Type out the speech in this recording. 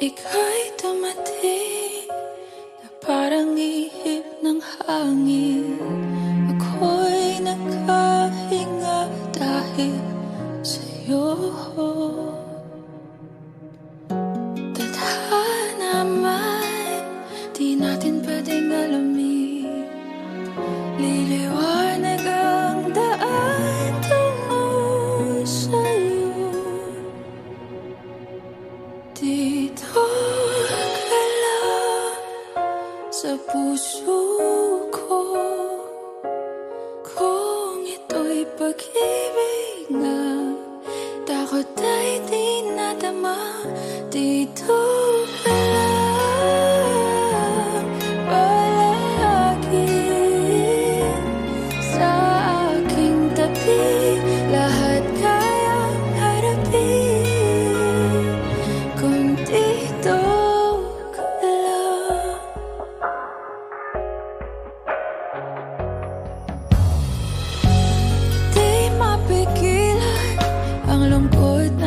Ika'y dumating na parang ihip ng hangin. Ako'y nakahinga dahil sa'yo. Tadhana man, di natin pa ko kala sa puso ko Kung ito'y pag-ibig na Takot dito I'm good.